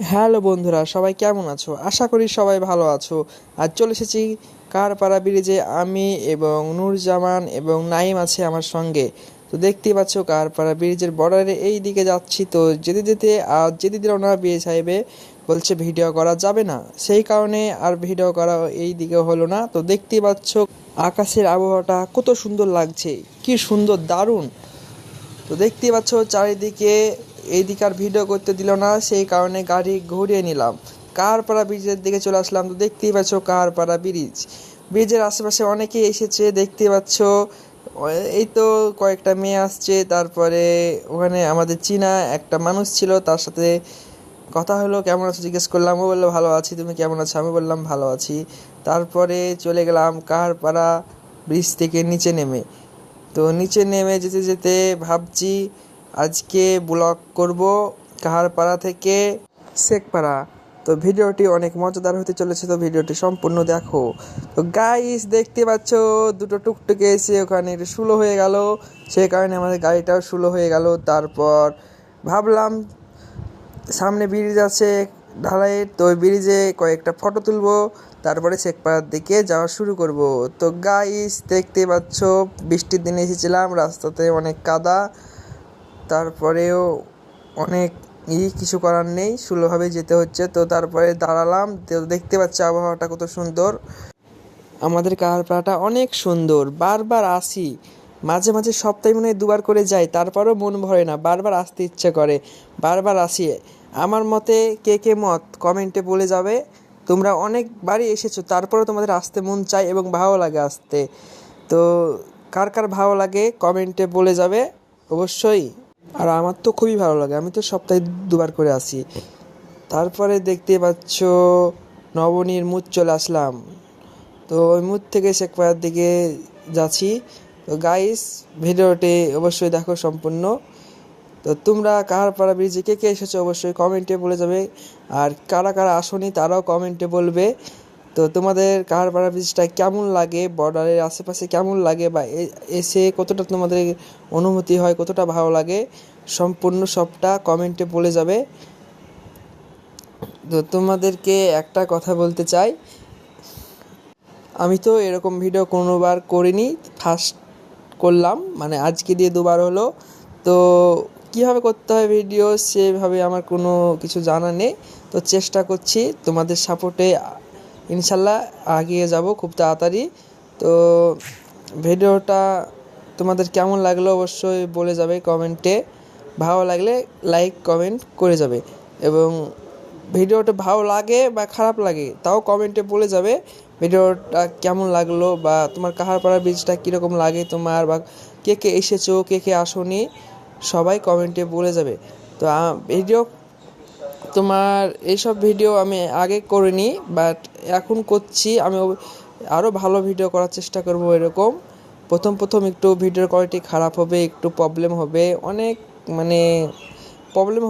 Hello বন্ধুরা, সবাই কেমন আছো? আশা করি সবাই ভালো আছো। আজ চলে এসেছি কারপাড়া ব্রিজে আমি এবং নূরজামান এবং নাইম আছে আমার সঙ্গে। তো দেখতেই পাচ্ছ কারপাড়া ব্রিজের বর্ডারে এই দিকে যাচ্ছি। তো যেতে যেতে আর যেতে দিল না, বিয়ে সাহেবে বলছে ভিডিও করা যাবে না। সেই কারণে আর ভিডিও করা এই দিকে হলো না। তো দেখতেই পাচ্ছ আকাশের আবহাওয়াটা কত সুন্দর লাগছে, কি সুন্দর, দারুণ। তো দেখতেই পাচ্ছ চারিদিকে এইদিকে আর ভিডিও করতে দিল না, সেই কারণে গাড়ি ঘুরিয়ে নিলাম। কারপাড়া ব্রিজের দিকে চলে আসলাম তো দেখতেই পাচ্ছ কারপাড়া ব্রিজ। ব্রিজের আশেপাশে অনেকেই এসেছে দেখতে পাচ্ছ। এই তো কয়েকটা মেয়ে আসছে, তারপরে ওখানে আমাদের চীনা একটা মানুষ ছিল, তার সাথে কথা হলো, কেমন আছো? জিজ্ঞেস করলাম। ও বলল, ভালো আছি, তুমি কেমন আছো? আমি বললাম, ভালো আছি। তারপরে চলে গেলাম কারপাড়া ব্রিজ থেকে নিচে নেমে। তো নিচে নেমে যেতে যেতে ভাবছি আজকে ব্লগ করব কাহারপাড়া থেকে শেখপাড়া। তো ভিডিওটি অনেক মজাদার হতে চলেছে, তো ভিডিওটি সম্পূর্ণ দেখো। তো গাইস দেখতে পাচ্ছ, দুটো টুকটুকে এসে ওখানে সুলো হয়ে গেল। সেই কারণে আমাদের গাড়িটাও সুলো হয়ে গেল। তারপর ভাবলাম, সামনে ব্রিজ আছে ঢালাইয়ের তো ওই ব্রিজে কয়েকটা ফটো তুলবো। তারপরে শেখপাড়ার দিকে যাওয়া শুরু করব। তো গাইস দেখতে পাচ্ছ, বৃষ্টির দিনে এসেছিলাম, রাস্তাতে অনেক কাদা। তারপরেও অনেক ই কিছু করার নেই সুলোভাবে যেতে হচ্ছে। তো তারপরে দাঁড়ালাম দেখতে পাচ্ছি আবহাওয়াটা কত সুন্দর। আমাদের কারপাড়াটা অনেক সুন্দর, বারবার আসি। মাঝে মাঝে সপ্তাহে মনে হয় দুবার করে যাই, তারপরেও মন ভরে না, বারবার আসতে ইচ্ছে করে, বারবার আসি। আমার মতে কে কে মত কমেন্টে বলে যাবে। তোমরা অনেকবারই এসেছ, তারপরেও তোমাদের আসতে মন চায় এবং ভালো লাগে আসতে। তো কার কার ভালো লাগে কমেন্টে বলে যাবে, অবশ্যই। আর আমার তো খুবই ভালো লাগে। আমি তো সপ্তাহে দুবার করে আসি। তারপরে দেখতে পাচ্ছ নবনীর মুখ চলে আসলাম। তো ওই মুখ থেকে শেখপাড়ার দিকে যাচ্ছি। তো গাইস ভিডিওটি অবশ্যই দেখো সম্পূর্ণ। তো তোমরা কাহারপাড়া ব্রিজে কে কে এসেছ অবশ্যই কমেন্টে বলে যাবে। আর কারা কারা আসনি তারাও কমেন্টে বলবে। তো তোমাদের কাহারপাড়া ব্রিজটা কেমন লাগে? বর্ডারের আশেপাশে কেমন লাগে? বা এসে কতটা তোমাদের অনুভূতি হয়? কতটা ভালো লাগে? সম্পূর্ণ সবটা কমেন্টে বলে যাবে। তো তোমাদেরকে একটা কথা বলতে চাই। আমি তো এরকম ভিডিও কোনোবার করিনি। ফার্স্ট করলাম। মানে আজকে দিয়ে দুবার হলো। তো কীভাবে করতে হয় ভিডিও সেভাবে আমার কোনো কিছু জানা নেই। তো চেষ্টা করছি তোমাদের সাপোর্টে ইনশাল্লাহ আগিয়ে যাব খুব তাড়াতাড়ি। তো ভিডিওটা তোমাদের কেমন লাগল অবশ্যই বলে যাবে কমেন্টে। ভালো লাগলে লাইক, কমেন্ট করে যাবে এবং ভিডিওটা ভালো লাগে বা খারাপ লাগে তাও কমেন্টে বলে যাবে ভিডিওটা কেমন লাগল বা তোমার কাহারপাড়া বীজটা কীরকম লাগে তোমার বা কে কে এসেছ, কে কে আসনি, সবাই কমেন্টে বলে যাবে। তো ভিডিও তোমার এইসব ভিডিও আমি আগে করিনি বাট এখন করছি। আমি আরও ভালো ভিডিও করার চেষ্টা করব এরকম। প্রথম প্রথম একটু ভিডিওর কোয়ালিটি খারাপ হবে, একটু প্রবলেম হবে। অনেক মানে প্রবলেম